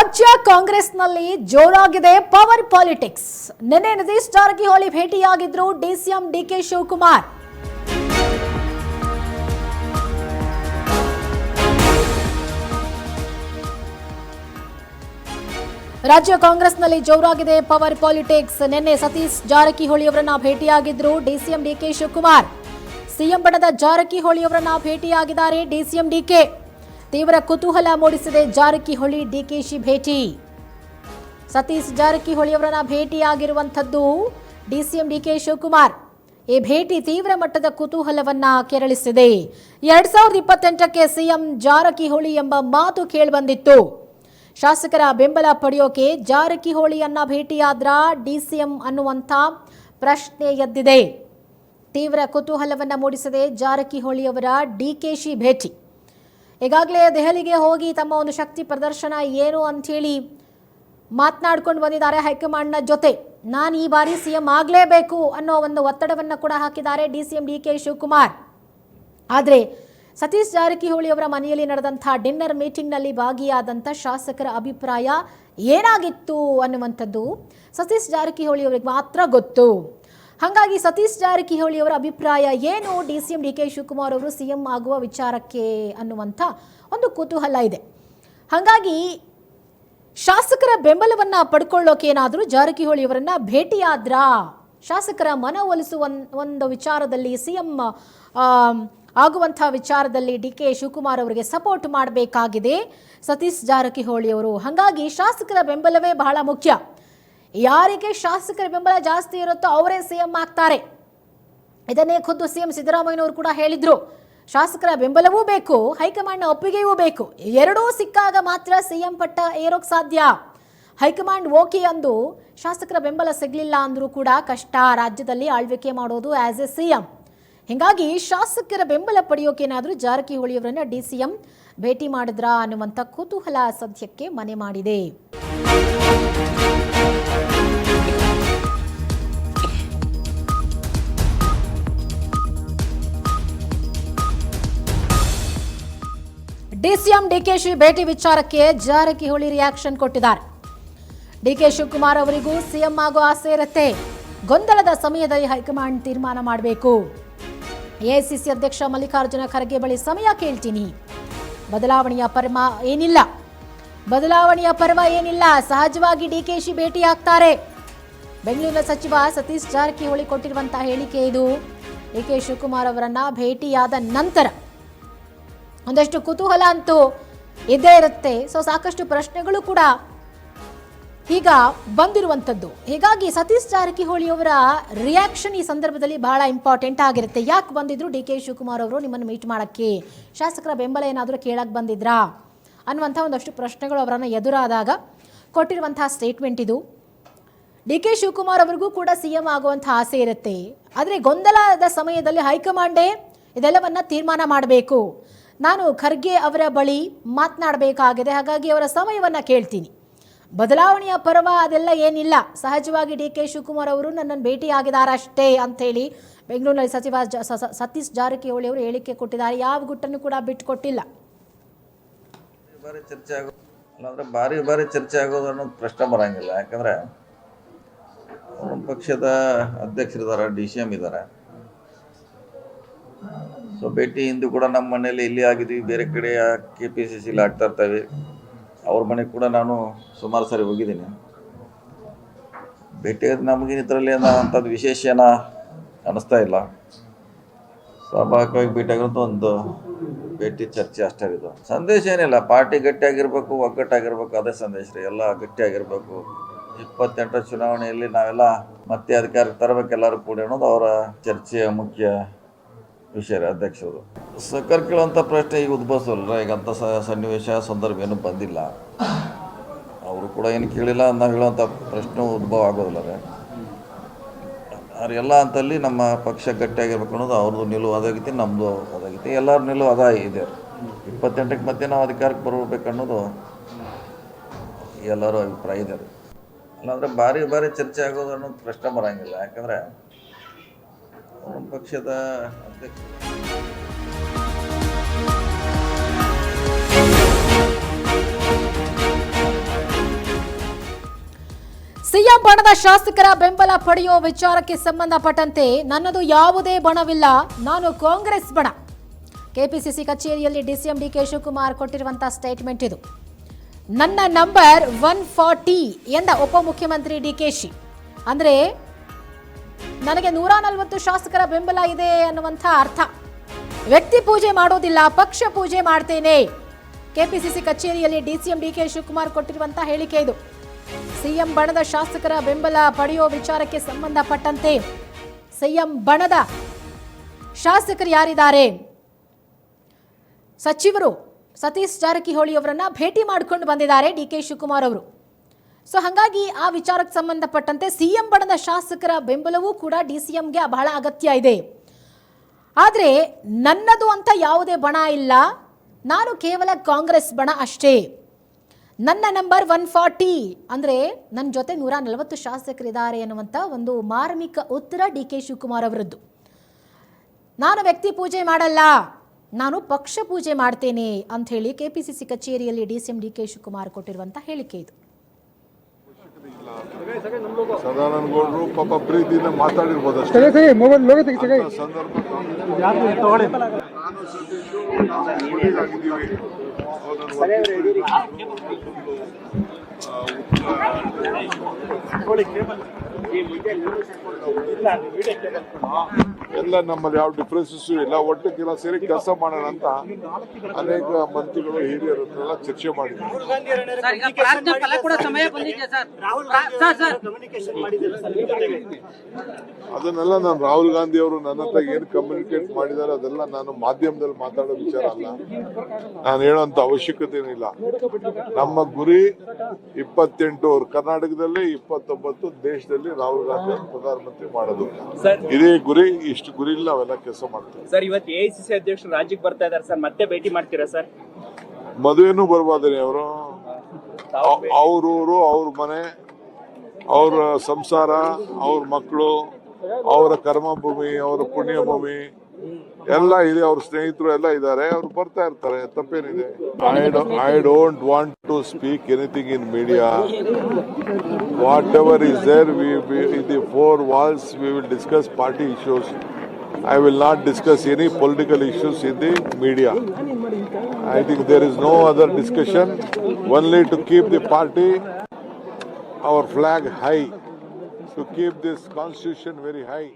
ರಾಜ್ಯ ಕಾಂಗ್ರೆಸ್ನಲ್ಲಿ ಜೋರಾಗಿದೆ ಪವರ್ ಪಾಲಿಟಿಕ್ಸ್. ನಿನ್ನೆ ನಿತೀಶ್ ಜಾರಕಿಹೊಳಿ ಭೇಟಿಯಾಗಿದ್ರು ಡಿಸಿಎಂ ಡಿಕೆ ಶಿವಕುಮಾರ್. ರಾಜ್ಯ ಕಾಂಗ್ರೆಸ್ನಲ್ಲಿ ಜೋರಾಗಿದೆ ಪವರ್ ಪಾಲಿಟಿಕ್ಸ್. ನಿನ್ನೆ ಸತೀಶ್ ಜಾರಕಿಹೊಳಿ ಅವರನ್ನ ಭೇಟಿಯಾಗಿದ್ರು ಡಿಸಿಎಂ ಡಿಕೆ ಶಿವಕುಮಾರ್. ಸಿಎಂ ಬಣದ ಜಾರಕಿಹೊಳಿ ಅವರನ್ನ ಭೇಟಿಯಾಗಿದ್ದಾರೆ ಡಿಸಿಎಂ ಡಿಕೆ. ತೀವ್ರ ಕುತೂಹಲ ಮೂಡಿಸಿದೆ ಜಾರಕಿಹೊಳಿ ಡಿಕೆಶಿ ಭೇಟಿ. ಸತೀಶ್ ಜಾರಕಿಹೊಳಿ ಅವರನ್ನ ಭೇಟಿಯಾಗಿರುವಂಥದ್ದು ಡಿಸಿಎಂ ಡಿಕೆ ಶಿವಕುಮಾರ್. ಈ ಭೇಟಿ ತೀವ್ರ ಮಟ್ಟದ ಕುತೂಹಲವನ್ನ ಕೆರಳಿಸಿದೆ. ಎರಡ್ ಸಾವಿರದ ಇಪ್ಪತ್ತೆಂಟಕ್ಕೆ ಸಿಎಂ ಜಾರಕಿಹೊಳಿ ಎಂಬ ಮಾತು ಕೇಳಿಬಂದಿತ್ತು. ಶಾಸಕರ ಬೆಂಬಲ ಪಡೆಯೋಕೆ ಜಾರಕಿಹೊಳಿಯನ್ನ ಭೇಟಿಯಾದ್ರ ಡಿಸಿಎಂ ಅನ್ನುವಂಥ ಪ್ರಶ್ನೆ ಎದ್ದಿದೆ. ತೀವ್ರ ಕುತೂಹಲವನ್ನ ಮೂಡಿಸಿದೆ ಜಾರಕಿಹೊಳಿ ಅವರ ಡಿಕೆಶಿ ಭೇಟಿ. ಈಗಾಗಲೇ ದೆಹಲಿಗೆ ಹೋಗಿ ತಮ್ಮ ಒಂದು ಶಕ್ತಿ ಪ್ರದರ್ಶನ ಏನು ಅಂಥೇಳಿ ಮಾತನಾಡ್ಕೊಂಡು ಬಂದಿದ್ದಾರೆ ಹೈಕಮಾಂಡ್ನ ಜೊತೆ. ನಾನು ಈ ಬಾರಿ ಸಿಎಂ ಆಗಲೇಬೇಕು ಅನ್ನೋ ಒಂದು ಒತ್ತಡವನ್ನು ಕೂಡ ಹಾಕಿದ್ದಾರೆ D C M D K Shivakumar. ಆದರೆ ಸತೀಶ್ ಜಾರಕಿಹೊಳಿ ಅವರ ಮನೆಯಲ್ಲಿ ನಡೆದಂಥ ಡಿನ್ನರ್ ಮೀಟಿಂಗ್ನಲ್ಲಿ ಭಾಗಿಯಾದಂಥ ಶಾಸಕರ ಅಭಿಪ್ರಾಯ ಏನಾಗಿತ್ತು ಅನ್ನುವಂಥದ್ದು ಸತೀಶ್ ಜಾರಕಿಹೊಳಿ ಅವರಿಗೆ ಮಾತ್ರ ಗೊತ್ತು. ಹಾಗಾಗಿ ಸತೀಶ್ ಜಾರಕಿಹೊಳಿ ಅವರ ಅಭಿಪ್ರಾಯ ಏನು? D C M D K Shivakumar ಅವರು ಸಿ ಎಂ ಆಗುವ ವಿಚಾರಕ್ಕೆ ಅನ್ನುವಂಥ ಒಂದು ಕುತೂಹಲ ಇದೆ. ಹಾಗಾಗಿ ಶಾಸಕರ ಬೆಂಬಲವನ್ನು ಪಡ್ಕೊಳ್ಳೋಕೆ ಏನಾದರೂ ಜಾರಕಿಹೊಳಿ ಅವರನ್ನು ಭೇಟಿಯಾದ್ರಾ? ಶಾಸಕರ ಮನವೊಲಿಸುವ ಒಂದು ವಿಚಾರದಲ್ಲಿ ಸಿ ಎಂ ಆಗುವಂಥ ವಿಚಾರದಲ್ಲಿ ಡಿ ಕೆ ಶಿವಕುಮಾರ್ ಅವರಿಗೆ ಸಪೋರ್ಟ್ ಮಾಡಬೇಕಾಗಿದೆ ಸತೀಶ್ ಜಾರಕಿಹೊಳಿ ಅವರು. ಹಾಗಾಗಿ ಶಾಸಕರ ಬೆಂಬಲವೇ ಬಹಳ ಮುಖ್ಯ. ಯಾರಿಗೆ ಶಾಸಕರ ಬೆಂಬಲ ಜಾಸ್ತಿ ಇರುತ್ತೋ ಅವರೇ ಸಿಎಂ ಆಗ್ತಾರೆ. ಇದನ್ನೇ ಖುದ್ದು ಸಿಎಂ ಸಿದ್ದರಾಮಯ್ಯನವರು ಕೂಡ ಹೇಳಿದ್ರು. ಶಾಸಕರ ಬೆಂಬಲವೂ ಬೇಕು, ಹೈಕಮಾಂಡ್ನ ಒಪ್ಪಿಗೆಯೂ ಬೇಕು. ಎರಡೂ ಸಿಕ್ಕಾಗ ಮಾತ್ರ ಸಿಎಂ ಪಟ್ಟ ಏರೋಕ್ ಸಾಧ್ಯ. ಹೈಕಮಾಂಡ್ ಓಕೆ ಅಂದು ಶಾಸಕರ ಬೆಂಬಲ ಸಿಗಲಿಲ್ಲ ಅಂದರೂ ಕೂಡ ಕಷ್ಟ. ರಾಜ್ಯದಲ್ಲಿ ಆಳ್ವಿಕೆ ಮಾಡೋದು ಆಸ್ ಎ ಸಿಎಂ. ಹೀಗಾಗಿ ಶಾಸಕರ ಬೆಂಬಲ ಪಡೆಯೋಕೇನಾದರೂ ಜಾರಕಿಹೊಳಿ ಅವರನ್ನ ಡಿ ಸಿ ಎಂ ಭೇಟಿ ಮಾಡಿದ್ರಾ ಅನ್ನುವಂಥ ಕುತೂಹಲ ಸದ್ಯಕ್ಕೆ ಮನೆ ಮಾಡಿದೆ. ಡಿಸಿಎಂ ಡಿಕೆಶಿ ಭೇಟಿ ವಿಚಾರಕ್ಕೆ ಜಾರಕಿಹೊಳಿ ರಿಯಾಕ್ಷನ್ ಕೊಟ್ಟಿದ್ದಾರೆ. ಡಿಕೆ ಶಿವಕುಮಾರ್ ಅವರಿಗೂ ಸಿಎಂ ಆಗೋ ಆಸೆ ಇರುತ್ತೆ. ಗೊಂದಲದ ಸಮಯದಲ್ಲಿ ಹೈಕಮಾಂಡ್ ತೀರ್ಮಾನ ಮಾಡಬೇಕು. ಎಐಸಿಸಿ ಅಧ್ಯಕ್ಷ ಮಲ್ಲಿಕಾರ್ಜುನ ಖರ್ಗೆ ಬಳಿ ಸಮಯ ಕೇಳ್ತೀನಿ. ಬದಲಾವಣೆಯ ಪರ್ಮ ಏನಿಲ್ಲ. ಬದಲಾವಣೆಯ ಪರ್ವ ಏನಿಲ್ಲ. ಸಹಜವಾಗಿ ಡಿಕೆಶಿ ಭೇಟಿ ಆಗ್ತಾರೆ ಬೆಂಗಳೂರಿನ ಸಚಿವ ಸತೀಶ್ ಜಾರಕಿಹೊಳಿ ಕೊಟ್ಟಿರುವಂತಹ ಹೇಳಿಕೆ ಇದು. ಡಿಕೆ ಶಿವಕುಮಾರ್ ಅವರನ್ನ ಭೇಟಿಯಾದ ನಂತರ ಒಂದಷ್ಟು ಕುತೂಹಲ ಅಂತೂ ಇದ್ದೇ ಇರುತ್ತೆ. ಸೊ ಸಾಕಷ್ಟು ಪ್ರಶ್ನೆಗಳು ಕೂಡ ಈಗ ಬಂದಿರುವಂಥದ್ದು. ಹೀಗಾಗಿ ಸತೀಶ್ ಜಾರಕಿಹೊಳಿ ಅವರ ರಿಯಾಕ್ಷನ್ ಈ ಸಂದರ್ಭದಲ್ಲಿ ಬಹಳ ಇಂಪಾರ್ಟೆಂಟ್ ಆಗಿರುತ್ತೆ. ಯಾಕೆ ಬಂದಿದ್ರು? ಡಿ ಕೆ ಶಿವಕುಮಾರ್ ಅವರು ನಿಮ್ಮನ್ನು ಮೀಟ್ ಮಾಡೋಕ್ಕೆ. ಶಾಸಕರ ಬೆಂಬಲ ಏನಾದರೂ ಕೇಳಕ್ಕೆ ಬಂದಿದ್ರಾ? ಅನ್ನುವಂಥ ಒಂದಷ್ಟು ಪ್ರಶ್ನೆಗಳು ಅವರನ್ನು ಎದುರಾದಾಗ ಕೊಟ್ಟಿರುವಂತಹ ಸ್ಟೇಟ್ಮೆಂಟ್ ಇದು. ಡಿ ಕೆ ಶಿವಕುಮಾರ್ ಅವರಿಗೂ ಕೂಡ ಸಿ ಎಂ ಆಗುವಂಥ ಆಸೆ ಇರುತ್ತೆ. ಆದರೆ ಗೊಂದಲದ ಸಮಯದಲ್ಲಿ ಹೈಕಮಾಂಡೇ ಇದೆಲ್ಲವನ್ನ ತೀರ್ಮಾನ ಮಾಡಬೇಕು. ನಾನು ಖರ್ಗೆ ಅವರ ಬಳಿ ಮಾತನಾಡಬೇಕಾಗಿದೆ, ಹಾಗಾಗಿ ಅವರ ಸಮಯವನ್ನು ಕೇಳ್ತೀನಿ. ಬದಲಾವಣೆಯ ಪರ್ವ ಅದೆಲ್ಲ ಏನಿಲ್ಲ. ಸಹಜವಾಗಿ ಡಿ ಕೆ ಶಿವಕುಮಾರ್ ಅವರು ನನ್ನನ್ನು ಭೇಟಿಯಾಗಿದ್ದಾರಷ್ಟೇ ಅಂಥೇಳಿ ಬೆಂಗಳೂರಿನಲ್ಲಿ ಸಚಿವ ಸತೀಶ್ ಜಾರಕಿಹೊಳಿ ಅವರು ಹೇಳಿಕೆ ಕೊಟ್ಟಿದ್ದಾರೆ. ಯಾವ ಗುಟ್ಟನ್ನು ಕೂಡ ಬಿಟ್ಟುಕೊಟ್ಟಿಲ್ಲ. ಬಾರಿ ಚರ್ಚೆ ಆಗೋದು ಭಾರಿ ಭಾರಿ ಚರ್ಚೆ ಆಗೋದು ಅನ್ನೋದು ಪ್ರಶ್ನೆ ಬರಂಗಿಲ್ಲ. ಯಾಕಂದ್ರೆ ಪಕ್ಷದ ಅಧ್ಯಕ್ಷರಿದ್ದಾರೆ, ಡಿ ಸಿ ಎಂ ಇದ್ದಾರೆ. ಸೊ ಭೇಟಿ ಇಂದು ಕೂಡ ನಮ್ಮ ಮನೆಯಲ್ಲಿ ಇಲ್ಲಿ ಆಗಿದ್ವಿ. ಬೇರೆ ಕಡೆ ಕೆ ಪಿ ಸಿ ಸಿಲಿ ಆಗ್ತಾ ಇರ್ತವೆ. ಅವ್ರ ಮನೆಗೆ ಕೂಡ ನಾನು ಸುಮಾರು ಸಾರಿ ಹೋಗಿದ್ದೀನಿ. ಭೇಟಿ ನಮಗೆ ಇದರಲ್ಲಿ ಅಂಥದ್ದು ವಿಶೇಷ ಏನ ಅನ್ನಿಸ್ತಾ ಇಲ್ಲ. ಸ್ವಾಭಾವಿಕವಾಗಿ ಭೇಟಿಯಾಗಿರೋದು ಒಂದು ಭೇಟಿ ಚರ್ಚೆ ಅಷ್ಟೇ ಇದು. ಸಂದೇಶ ಏನಿಲ್ಲ. ಪಾರ್ಟಿ ಗಟ್ಟಿಯಾಗಿರ್ಬೇಕು, ಒಗ್ಗಟ್ಟಾಗಿರ್ಬೇಕು, ಅದೇ ಸಂದೇಶ ರೀ. ಎಲ್ಲ ಗಟ್ಟಿಯಾಗಿರ್ಬೇಕು. ಇಪ್ಪತ್ತೆಂಟರ ಚುನಾವಣೆಯಲ್ಲಿ ನಾವೆಲ್ಲ ಮತ್ತೆ ಅಧಿಕಾರಕ್ಕೆ ತರಬೇಕು ಎಲ್ಲರೂ ಕೂಡಿ ಅನ್ನೋದು ಅವರ ಚರ್ಚೆಯ ಮುಖ್ಯ ವಿಷಯ ಅಧ್ಯಕ್ಷರು. ಸರ್ಕಾರ ಕೇಳುವಂಥ ಪ್ರಶ್ನೆ ಈಗ ಉದ್ಭವಿಸಲ್ಲ ಈಗ ಅಂಥ ಸನ್ನಿವೇಶ, ಸಂದರ್ಭ ಏನೂ ಬಂದಿಲ್ಲ. ಅವರು ಕೂಡ ಏನು ಕೇಳಿಲ್ಲ ನಾವು ಹೇಳುವಂಥ ಪ್ರಶ್ನೆ ಉದ್ಭವ ಆಗೋದಿಲ್ಲ ರೀ. ಅವ್ರು ಎಲ್ಲ ಅಂತಲ್ಲಿ ನಮ್ಮ ಪಕ್ಷ ಗಟ್ಟಿಯಾಗಿರ್ಬೇಕು ಅನ್ನೋದು ಅವ್ರದ್ದು ನಿಲುವು ಅದಾಗೈತಿ ನಮ್ಮದು ಅದಾಗೈತಿ ಎಲ್ಲರ ನಿಲುವು ಅದ ಇದೆ. ಇಪ್ಪತ್ತೆಂಟಕ್ಕೆ ಮತ್ತೆ ನಾವು ಅಧಿಕಾರಕ್ಕೆ ಬರಬೇಕನ್ನೋದು ಎಲ್ಲರೂ ಅಭಿಪ್ರಾಯ ಇದೆ ರೀ. ಅಲ್ಲಾಂದ್ರೆ ಭಾರಿ ಭಾರಿ ಚರ್ಚೆ ಆಗೋದು ಅನ್ನೋದು ಪ್ರಶ್ನೆ ಬರೋಂಗಿಲ್ಲ. ಯಾಕಂದ್ರೆ ಪಕ್ಷದ ಅಧ್ಯಕ್ಷ. ಸಿಎಂ ಬಣದ ಶಾಸಕರ ಬೆಂಬಲ ಪಡೆಯುವ ವಿಚಾರಕ್ಕೆ ಸಂಬಂಧಪಟ್ಟಂತೆ ನನ್ನದು ಯಾವುದೇ ಬಣವಿಲ್ಲ, ನಾನು ಕಾಂಗ್ರೆಸ್ ಬಣ. ಕೆಪಿಸಿಸಿ ಕಚೇರಿಯಲ್ಲಿ ಡಿಸಿಎಂ ಡಿಕೆ ಶಿವಕುಮಾರ್ ಕೊಟ್ಟಿರುವಂತಹ ಸ್ಟೇಟ್ಮೆಂಟ್ ಇದು. ನನ್ನ ನಂಬರ್ ಒನ್ ಫಾರ್ಟಿ ಎಂದ ಉಪಮುಖ್ಯಮಂತ್ರಿ ಡಿಕೆಶಿ ಅಂದ್ರೆ ನನಗೆ ನೂರ ನಲವತ್ತು ಶಾಸಕರ ಬೆಂಬಲ ಇದೆ ಅನ್ನುವಂಥ ಅರ್ಥ. ವ್ಯಕ್ತಿ ಪೂಜೆ ಮಾಡೋದಿಲ್ಲ, ಪಕ್ಷ ಪೂಜೆ ಮಾಡ್ತೇನೆ. ಕೆಪಿಸಿಸಿ ಕಚೇರಿಯಲ್ಲಿ ಡಿಸಿಎಂ ಡಿಕೆ ಶಿವಕುಮಾರ್ ಕೊಟ್ಟಿರುವಂತಹ ಹೇಳಿಕೆ ಇದು. ಸಿಎಂ ಬಣದ ಶಾಸಕರ ಬೆಂಬಲ ಪಡೆಯುವ ವಿಚಾರಕ್ಕೆ ಸಂಬಂಧಪಟ್ಟಂತೆ ಸಿಎಂ ಬಣದ ಶಾಸಕರು ಯಾರಿದ್ದಾರೆ? ಸಚಿವರು ಸತೀಶ್ ಜಾರಕಿಹೊಳಿ ಅವರನ್ನ ಭೇಟಿ ಮಾಡಿಕೊಂಡು ಬಂದಿದ್ದಾರೆ ಡಿ ಕೆ ಶಿವಕುಮಾರ್ ಅವರು. ಸೊ ಹಾಗಾಗಿ ಆ ವಿಚಾರಕ್ಕೆ ಸಂಬಂಧಪಟ್ಟಂತೆ ಸಿಎಂ ಬಣದ ಶಾಸಕರ ಬೆಂಬಲವೂ ಕೂಡ ಡಿ ಸಿ ಎಂಗೆ ಬಹಳ ಅಗತ್ಯ ಇದೆ. ಆದರೆ ನನ್ನದು ಅಂತ ಯಾವುದೇ ಬಣ ಇಲ್ಲ. ನಾನು ಕೇವಲ ಕಾಂಗ್ರೆಸ್ ಬಣ ಅಷ್ಟೇ. ನನ್ನ ನಂಬರ್ ಒನ್ ಫಾರ್ಟಿ ಅಂದರೆ ನನ್ನ ಜೊತೆ ನೂರ ನಲವತ್ತು ಶಾಸಕರಿದ್ದಾರೆ ಅನ್ನುವಂಥ ಒಂದು ಮಾರ್ಮಿಕ ಉತ್ತರ ಡಿ ಕೆ ಶಿವಕುಮಾರ್ ಅವರದ್ದು. ನಾನು ವ್ಯಕ್ತಿ ಪೂಜೆ ಮಾಡಲ್ಲ. ನಾನು ಪಕ್ಷ ಪೂಜೆ ಮಾಡ್ತೇನೆ ಅಂಥೇಳಿ ಕೆ ಪಿ ಸಿ ಸಿ ಕಚೇರಿಯಲ್ಲಿ D C M D K Shivakumar ಕೊಟ್ಟಿರುವಂಥ ಹೇಳಿಕೆ ಇದು. ಸದಾನಂದ ಗೌಡರು ಪಾಪ ಪ್ರೀತಿಯಿಂದ ಮಾತಾಡಿರ್ಬೋದು ಅಷ್ಟೇ. ಸಂದರ್ಭ ನಾನು ಸತೀಶು ನಾವು ಎಲ್ಲ ನಮ್ಮಲ್ಲಿ ಯಾವ ಡಿಫ್ರೆನ್ಸಸ್ ಇಲ್ಲ. ಒಟ್ಟಿಗೆಲ್ಲ ಸೇರಿ ಕೆಲಸ ಮಾಡೋಣ ಅಂತ ಅನೇಕ ಮಂತ್ರಿಗಳು ಹಿರಿಯರು ಚರ್ಚೆ ಮಾಡಿದ್ದಾರೆ ಅದನ್ನೆಲ್ಲ ನಾನು ರಾಹುಲ್ ಗಾಂಧಿ ಅವರು ನನ್ನ ಹತ್ರ ಏನು ಕಮ್ಯುನಿಕೇಟ್ ಮಾಡಿದ್ದಾರೆ ಅದೆಲ್ಲ ನಾನು ಮಾಧ್ಯಮದಲ್ಲಿ ಮಾತಾಡೋ ವಿಚಾರ ಅಲ್ಲ. ನಾನು ಹೇಳೋಂತ ಅವಶ್ಯಕತೆ ಏನಿಲ್ಲ ನಮ್ಮ ಗುರಿ ಇಪ್ಪತ್ತೆಂಟು ಅವ್ರು ಕರ್ನಾಟಕದಲ್ಲಿ ಇಪ್ಪತ್ತೊಂಬತ್ತು ದೇಶದಲ್ಲಿ ಗಾಂಧಿ ಅವ್ರನ್ನ ಪ್ರಧಾನಮಂತ್ರಿ ಮಾಡೋದು. ಇದೇ ಗುರಿ ಇಷ್ಟು ಗುರಿ ಇಲ್ಲ ಅವೆಲ್ಲ ಕೆಲಸ ಮಾಡ್ತೀವಿ. ಸರ್ ಇವತ್ತು ಎಐಸಿಸಿ ಅಧ್ಯಕ್ಷರು ರಾಜ್ಯಕ್ಕೆ ಬರ್ತಾ ಇದ್ದಾರೆ ಸರ್ ಮತ್ತೆ ಭೇಟಿ ಮಾಡ್ತೀರಾ ಸರ್? ಮದುವೆನೂ ಬರ್ಬಾದ್ರಿ ಅವರು. ಅವ್ರೂರು ಅವ್ರ ಮನೆ ಅವ್ರ ಸಂಸಾರ ಅವ್ರ ಮಕ್ಕಳು ಅವರ ಕರ್ಮಭೂಮಿ ಅವರ ಪುಣ್ಯಭೂಮಿ ಎಲ್ಲ ಇದೆ ಅವ್ರ ಸ್ನೇಹಿತರು ಎಲ್ಲ ಇದ್ದಾರೆ ಅವ್ರು ಬರ್ತಾ ಇರ್ತಾರೆ ತಪ್ಪೇನಿದೆ. I I don't want to speak anything in media whatever is there, we, we, in the four walls, we will discuss party issues. I will not discuss any political issues in the media. I think there is no other discussion, only to keep the party, our flag high, to keep this constitution very high.